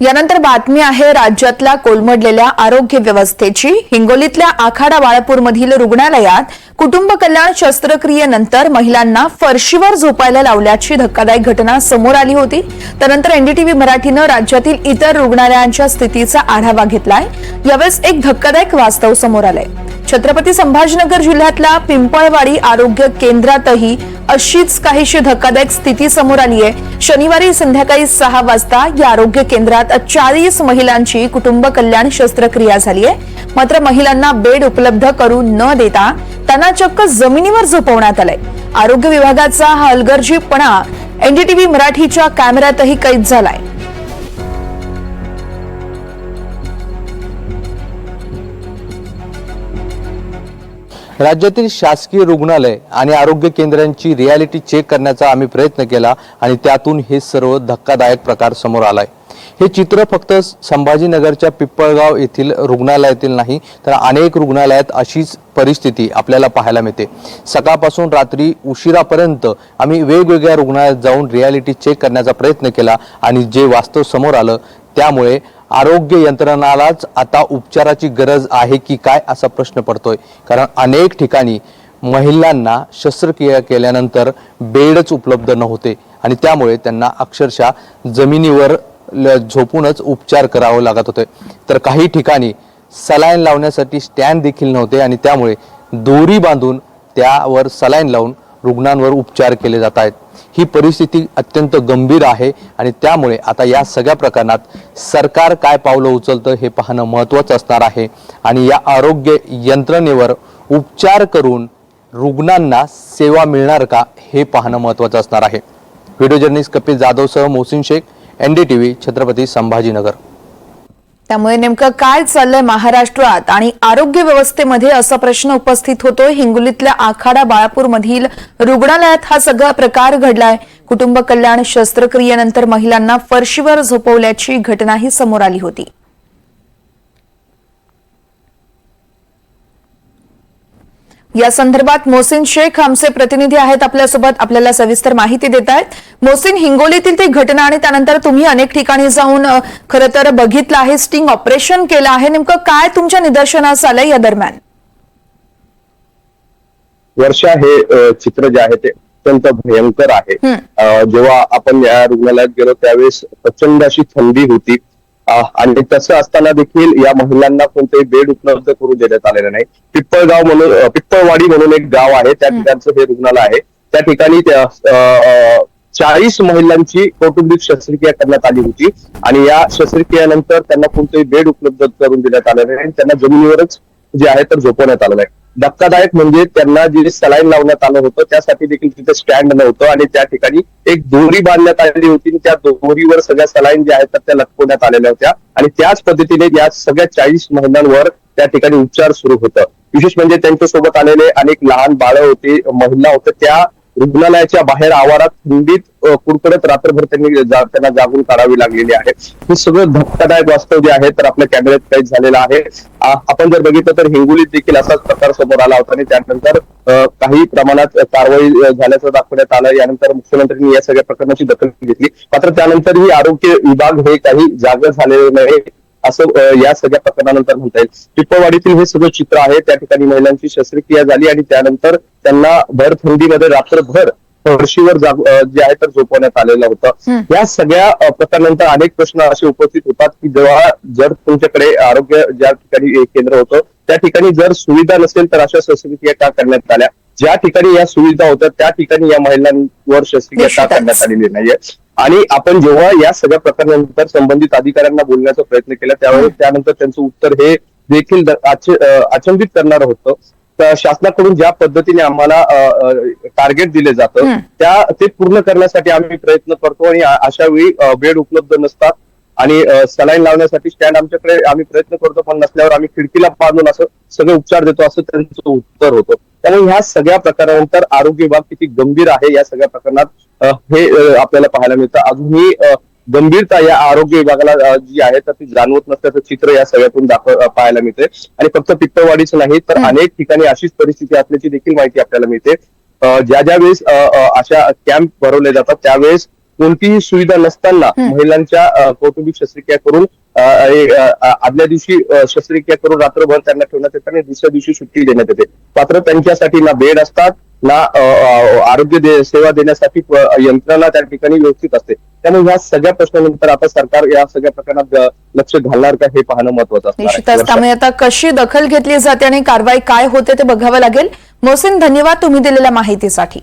यानंतर बातमी आहे राज्यातल्या कोलमडलेल्या आरोग्य व्यवस्थेची. हिंगोलीतल्या आखाडा बाळापूरमधील रुग्णालयात कुटुंब कल्याण शस्त्रक्रियेनंतर महिलांना फरशीवर झोपायला लावल्याची धक्कादायक घटना समोर आली होती. त्यानंतर एनडीटीव्ही मराठीनं राज्यातील इतर रुग्णालयांच्या स्थितीचा आढावा घेतलाय. यावेळेस एक धक्कादायक वास्तव समोर आलंय. छत्रपती संभाजीनगर जिल्ह्यातल्या पिंपळवाडी आरोग्य केंद्रातही अशीच काहीशी धक्कादायक स्थिती समोर आली आहे. शनिवारी संध्याकाळी सहा वाजता या आरोग्य केंद्रात चाळीस महिलांची कुटुंब कल्याण शस्त्रक्रिया झाली आहे. मात्र महिलांना बेड उपलब्ध करून न देता त्यांना चक्क जमिनीवर झोपवण्यात आलंय. आरोग्य विभागाचा हा हलगर्जीपणा एनडीटीव्ही मराठीच्या कॅमेऱ्यातही कैद झालाय. राज्यातील शासकीय रुग्णालय आणि आरोग्य केंद्रांची रियालिटी चेक करण्याचा आम्ही प्रयत्न केला आणि त्यातून हे सर्व धक्कादायक प्रकार समोर आलाय. हे चित्र फक्त संभाजीनगरच्या पिप्पळगाव येथील रुग्णालयातील नाही तर अनेक रुग्णालयात अशीच परिस्थिती आपल्याला पाहायला मिळते. सकाळपासून रात्री उशिरापर्यंत आम्ही वेगवेगळ्या रुग्णालयात जाऊन रियालिटी चेक करण्याचा प्रयत्न केला आणि जे वास्तव समोर आलं त्यामुळे आरोग्य यंत्रणालाच आता उपचाराची गरज आहे की काय असा प्रश्न पडतोय. कारण अनेक ठिकाणी महिलांना शस्त्रक्रिया केल्यानंतर बेडच उपलब्ध नव्हते आणि त्यामुळे त्यांना अक्षरशः जमिनीवर ल- झोपूनच उपचार करावे लागत होते. तर काही ठिकाणी सलाईन लावण्यासाठी स्टँड देखील नव्हते आणि त्यामुळे दोरी बांधून त्यावर सलाईन लावून रुग्णांवर उपचार केले जात आहेत. ही परिस्थिती अत्यंत गंभीर आहे आणि त्यामुळे आता या सगळ्या प्रकरणात सरकार काय पावलं उचलतं हे पाहणं महत्त्वाचं असणार आहे. आणि या आरोग्य यंत्रणेवर उपचार करून रुग्णांना सेवा मिळणार का हे पाहणं महत्त्वाचं असणार आहे. Video journalist Kapil जाधवसह Mohsin Shaikh N D T V Chhatrapati Sambhajinagar. त्यामुळे नेमकं काय चाललंय महाराष्ट्रात आणि आरोग्य व्यवस्थेमध्ये असा प्रश्न उपस्थित होतोय. हिंगोलीतल्या आखाडा बाळापूर मधील रुग्णालयात हा सगळा प्रकार घडलाय. कुटुंब कल्याण शस्त्रक्रियेनंतर महिलांना फरशीवर झोपवल्याची घटनाही समोर आली होती. या संदर्भात मोहसिन शेख आमचे प्रतिनिधी आहेत आपल्यासोबत आपल्याला सविस्तर माहिती देत आहेत. मोहसिन हिंगोलीतील ती घटना आणि त्यानंतर तुम्ही अनेक ठिकाणी जाऊन खरं तर बघितलं आहे स्टिंग ऑपरेशन केलं आहे. नेमकं काय तुमच्या निदर्शनास आलंय या दरम्यान? वर्षा हे चित्र जे आहे ते अत्यंत भयंकर आहे. जेव्हा आपण या रुग्णालयात गेलो त्यावेळेस प्रचंड अशी थंडी होती. आणि तसं असताना देखील या महिलांना कोणतेही बेड उपलब्ध करून देण्यात आलेलं नाही. पिप्पळगाव म्हणून पिप्पळवाडी म्हणून एक गाव आहे त्या ठिकाणचं हे रुग्णालय आहे. त्या ठिकाणी चाळीस महिलांची कौटुंबिक शस्त्रक्रिया करण्यात आली होती आणि या शस्त्रक्रियेनंतर त्यांना कोणतेही बेड उपलब्ध करून देण्यात आलेलं नाही. त्यांना जमिनीवरच जे आहे तर झोपवण्यात आलेलं आहे. धक्कादायक म्हणजे त्यांना जे सलाईन लावण्यात आलं होतं त्यासाठी देखील तिथे स्टँड नव्हतं आणि त्या ठिकाणी एक दोरी बांधण्यात आलेली होती आणि त्या दोरीवर सगळ्या सलाईन ज्या आहेत त्या लटकवण्यात आलेल्या होत्या. आणि त्याच पद्धतीने या सगळ्या चाळीस महिलांवर त्या ठिकाणी उपचार सुरू होतं. विशेष म्हणजे त्यांच्यासोबत आलेले अनेक लहान बाळं होते महिला होत्या त्या रुग्णालयाच्या बाहेर आवारात थंडीत कुडकडत रात्रभर त्यांनी त्यांना जागून काढावी लागलेली आहे. हे सगळं धक्कादायक वास्तव जे आहे तर आपल्या कॅमेऱ्यात कैद झालेलं आहे. आपण जर बघितलं तर हिंगोलीत देखील असाच प्रकार समोर आला होता आणि त्यानंतर काही प्रमाणात कारवाई झाल्याचं दाखवण्यात आलं. यानंतर मुख्यमंत्र्यांनी या सगळ्या प्रकरणाची दखल घेतली. मात्र त्यानंतरही आरोग्य विभाग हे काही जागा झालेले नाही. असं या सगळ्या प्रकरणानंतर म्हणता येईल पिप्पवाडीतील हे सगळं चित्र आहे त्या ठिकाणी महिलांची शस्त्रक्रिया झाली आणि त्यानंतर त्यांना भर थंडीमध्ये रात्रभर फरशीवर जे आहे तर झोपवण्यात आलेलं होतं. या सगळ्या अ, प्रकरणानंतर अनेक प्रश्न असे उपस्थित होतात की जेव्हा जर तुमच्याकडे आरोग्य ज्या ठिकाणी केंद्र होतं त्या ठिकाणी जर सुविधा नसेल तर अशा शस्त्रक्रिया का करण्यात आल्या ज्या ठिकाणी या सुविधा होत्या त्या ठिकाणी या महिलांवर शस्त्रक्रिया का. करण्यात आलेली नाहीये आणि आपण जेव्हा या सगळ्या प्रकरणानंतर संबंधित अधिकाऱ्यांना बोलण्याचा प्रयत्न केला त्यावेळेस त्यानंतर त्यांचं उत्तर हे देखील अचंबित करणारं होतं. तर शासनाकडून ज्या पद्धतीने आम्हाला टार्गेट दिले जातं. त्या ते पूर्ण करण्यासाठी आम्ही प्रयत्न करतो आणि अशा वेळी बेड उपलब्ध नसतात. आणि सलाईन लावण्यासाठी स्टँड आमच्याकडे आम्ही प्रयत्न करतो पण नसल्यावर आम्ही खिडकीला बांधून असं सगळे उपचार देतो असं त्यांचं उत्तर होतं. त्यामुळे ह्या सगळ्या प्रकारानंतर आरोग्य विभाग किती गंभीर आहे या सगळ्या प्रकरणात हे आपल्याला पाहायला मिळतं. अजूनही गंभीरता या आरोग्य विभागाला जी आहे तर ती जाणवत नसल्याचं चित्र या सगळ्यातून दाखव पाहायला मिळते. आणि फक्त पित्तवाडीच नाही तर. अनेक ठिकाणी अशीच परिस्थिती असल्याची देखील माहिती आपल्याला मिळते. ज्या ज्या वेळेस अशा कॅम्प भरवले जातात त्यावेळेस कोणतीही सुविधा नसताना महिलांच्या कौटुंबिक शस्त्रक्रिया करून आदल्या दिवशी शस्त्रक्रिया करून रात्रभर त्यांना ठेवण्यात येते आणि दुसऱ्या दिवशी सुट्टी देण्यात येते. मात्र त्यांच्यासाठी ना बेड असतात ना आरोग्य दे- सेवा देण्यासाठी यंत्रणा त्या ठिकाणी व्यवस्थित असते. त्यामुळे ह्या सगळ्या प्रश्नानंतर आता सरकार या सगळ्या प्रकरणात लक्ष घालणार का हे पाहणं महत्वाचं. निश्चितच. त्यामुळे आता कशी दखल घेतली जाते आणि कारवाई काय होते ते बघावं लागेल. मोहसिन धन्यवाद तुम्ही दिलेल्या माहितीसाठी.